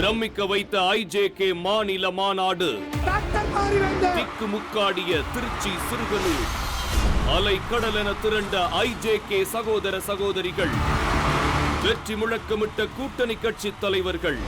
பிரமிக்க வைத்த ஐஜேகே மாநில மாநாடு திக்கு முக்காடிய திருச்சி சிறுகலூர். அலை கடலென திரண்ட ஐஜேகே சகோதர சகோதரிகள் வெற்றி முழக்கமிட்ட கூட்டணி கட்சி தலைவர்கள்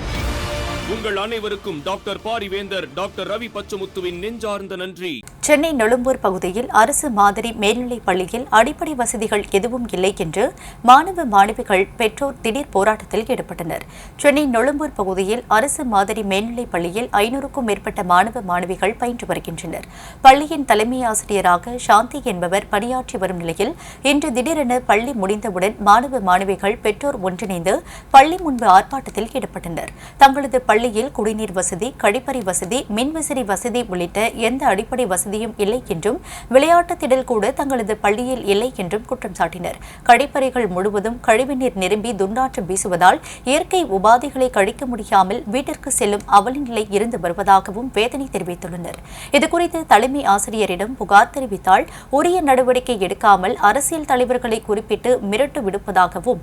உங்கள் அனைவருக்கும் டாக்டர் பாரிவேந்தர் டாக்டர் ரவி பச்சமுத்துவின் நெஞ்சார்ந்த நன்றி. சென்னை நெழும்பூர் பகுதியில் அரசு மாதிரி மேல்நிலைப் பள்ளியில் அடிப்படை வசதிகள் எதுவும் இல்லை என்று மாணவ மாணவிகள் பெற்றோர் திடீர் போராட்டத்தில் ஈடுபட்டனர். சென்னை நெழும்பூர் பகுதியில் அரசு மாதிரி மேல்நிலைப் பள்ளியில் ஐநூறுக்கும் மேற்பட்ட மாணவ மாணவிகள் பயின்று வருகின்றனர். பள்ளியின் தலைமை ஆசிரியராக சாந்தி என்பவர் பணியாற்றி வரும் நிலையில் இன்று திடீரென பள்ளி முடிந்தவுடன் மாணவ மாணவிகள் பெற்றோர் ஒன்றிணைந்து பள்ளி முன்பு ஆர்ப்பாட்டத்தில் ஈடுபட்டனர். தங்களது பள்ளியில் குடிநீர் வசதி கழிப்பறை வசதி மின்விசிறி வசதி உள்ளிட்ட எந்த அடிப்படை வசதி வசதியும் இல்லை என்றும் விளையாட்டு திடல் கூட தங்களது பள்ளியில் இல்லை என்றும் குற்றம் சாட்டினர். கழிப்பறைகள் முழுவதும் கழிவுநீர் நிரம்பி துண்டாற்றம் வீசுவதால் இயற்கை உபாதைகளை கழிக்க முடியாமல் வீட்டிற்கு செல்லும் அவல நிலை இருந்து வருவதாகவும் வேதனை தெரிவித்துள்ளனர். இதுகுறித்து தலைமை ஆசிரியரிடம் புகார் தெரிவித்தால் உரிய நடவடிக்கை எடுக்காமல் அரசியல் தலைவர்களை குறிப்பிட்டு மிரட்டு விடுப்பதாகவும்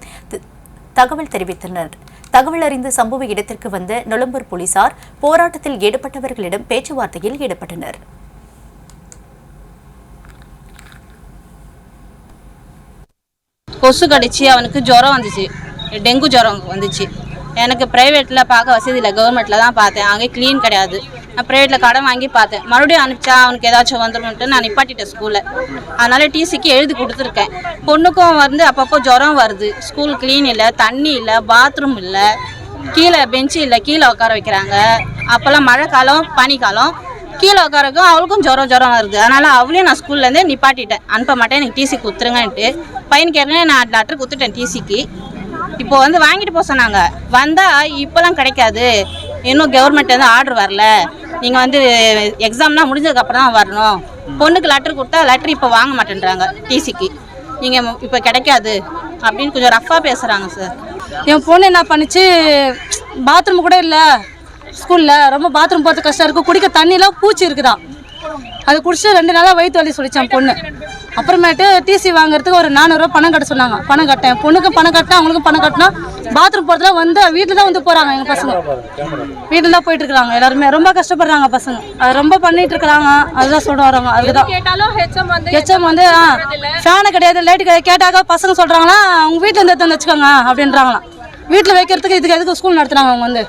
தகவல் தெரிவித்தனர். தகவல் அறிந்து சம்பவ இடத்திற்கு வந்த நொலம்பூர் போலீசார் போராட்டத்தில் ஈடுபட்டவர்களிடம் பேச்சுவார்த்தையில் ஈடுபட்டனர். கொசு கடிச்சு அவனுக்கு ஜுரம் வந்துச்சு. டெங்கு ஜுரம் வந்துச்சு. எனக்கு ப்ரைவேட்டில் பார்க்க வசதி இல்லை. கவர்மெண்ட்டில் தான் பார்த்தேன். அங்கே க்ளீன் கிடையாது. நான் ப்ரைவேட்டில் கடன் வாங்கி பார்த்தேன். மறுபடியும் அனுப்பிச்சா அவனுக்கு ஏதாச்சும் வந்துடும்ட்டு நான் நிப்பாட்டிட்டேன் ஸ்கூலில் அதனால் டிசிக்கு எழுதி கொடுத்துருக்கேன். பொண்ணுக்கும் வந்து அப்பப்போ ஜுரம் வருது. ஸ்கூல் க்ளீன் இல்லை தண்ணி இல்லை பாத்ரூம் இல்லை கீழே பெஞ்சு இல்லை கீழே உட்கார வைக்கிறாங்க. அப்போல்லாம் மழை காலம் பனிக்காலம். கீழே உட்காரக்கும் அவளுக்கும் ஜுரம் ஜுரம் வருது. அதனால அவளையும் நான் ஸ்கூல்லேருந்தே நிப்பாட்டிட்டேன். அனுப்ப மாட்டேன். எனக்கு டிசி கொடுத்துருங்கன்ட்டு பையன் கேட்குறேன் நான் லெட்டர் கொடுத்துட்டேன் டிசிக்கு இப்போ வந்து வாங்கிட்டு போக சொன்னாங்க. வந்தால் இப்போலாம் கிடைக்காது. இன்னும் கவர்மெண்ட் வந்து ஆர்டர் வரல. நீங்கள் வந்து எக்ஸாம்லாம் முடிஞ்சதுக்கப்புறம் தான் வரணும். பொண்ணுக்கு லெட்டர் கொடுத்தா லெட்டர் இப்போ வாங்க மாட்டேன்றாங்க டிசிக்கு நீங்கள் இப்போ கிடைக்காது. அப்படின்னு கொஞ்சம் ரஃப்பாக பேசுகிறாங்க சார் என் பொண்ணு என்ன பண்ணுச்சு? பாத்ரூம் கூட இல்லை. ஸ்கூலில் ரொம்ப பாத்ரூம் போகிறது கஷ்டம் இருக்கும் குடிக்க தண்ணிலாம் பூச்சி இருக்குதாம் அது குடிச்சு ரெண்டு நாளாக வயிற்று வலி சொல்லிச்சான் பொண்ணு. அப்புறமேட்டு டிசி வாங்குறதுக்கு ஒரு நானூறுரூவா பணம் கட்ட சொன்னாங்க. பணம் கட்டேன். பொண்ணுக்கும் பணம் கட்டினா அவங்களுக்கும் பணம் கட்டினா பாத்ரூம் போகிறதுல வந்து வீட்டில் தான் வந்து போகிறாங்க எங்கள் பசங்க. வீட்டில் தான் போயிட்டு இருக்காங்க எல்லாருமே. ரொம்ப கஷ்டப்படுறாங்க பசங்க. அது ரொம்ப பண்ணிட்டு இருக்கிறாங்க. அதுதான் சொல்ல வராங்க அதுதான் ஹெச்எம் வந்து ஃபேனு கிடையாது. லைட்டு கிடையாது கேட்டாக்க பசங்க சொல்கிறாங்களா அவங்க வீட்டில் இருந்து எடுத்து வந்து வச்சுக்கோங்க அப்படின்றாங்களாம். வீட்டில் வைக்கிறதுக்கு இதுக்கு எதுக்கு ஸ்கூல் நடத்துகிறாங்க அவங்க வந்து?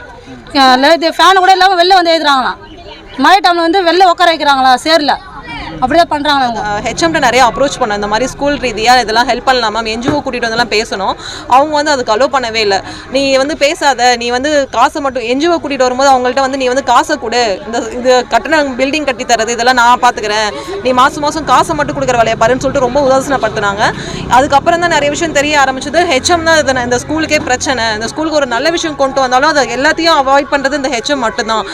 லைட்டு ஃபேனு கூட இல்லாமல் வெளில வந்து எழுதுறாங்களாம் மழை டைமில் வந்து வெளில உட்கார வைக்கிறாங்களா சேரில். அப்படிதான் பண்ணுறாங்க அவங்க. ஹெச்எம்கிட்ட நிறைய அப்ரோச் பண்ணோம். இந்த மாதிரி ஸ்கூல் ரீதியாக இதெல்லாம் ஹெல்ப் பண்ணலாம் மேம் என்ஜிஓ கூட்டிகிட்டு வந்தெல்லாம் பேசணும். அவங்க வந்து அதுக்கு அலோவ் பண்ணவே இல்லை. நீ வந்து பேசாத நீ வந்து காசை மட்டும் என்ஜிஓ கூட்டிகிட்டு வரும்போது அவங்கள்ட்ட வந்து நீ வந்து காசை கொடு. இந்த இது கட்டணம் பில்டிங் கட்டி தரது இதெல்லாம் நான் பார்த்துக்கிறேன் நீ மாதம் மாதம் காசை மட்டும் கொடுக்குற வேலையை பாருன்னு சொல்லிட்டு ரொம்ப உதாசனப்படுத்தினாங்க. அதுக்கப்புறம் தான் நிறைய விஷயம் தெரிய ஆரம்பிச்சது. ஹெச்எம் தான் இது இந்த ஸ்கூலுக்கே பிரச்சனை. இந்த ஸ்கூலுக்கு ஒரு நல்ல விஷயம் கொண்டு வந்தாலும் அதை எல்லாத்தையும் அவாய்ட் பண்ணுறது இந்த ஹெச்எம் மட்டும்தான்.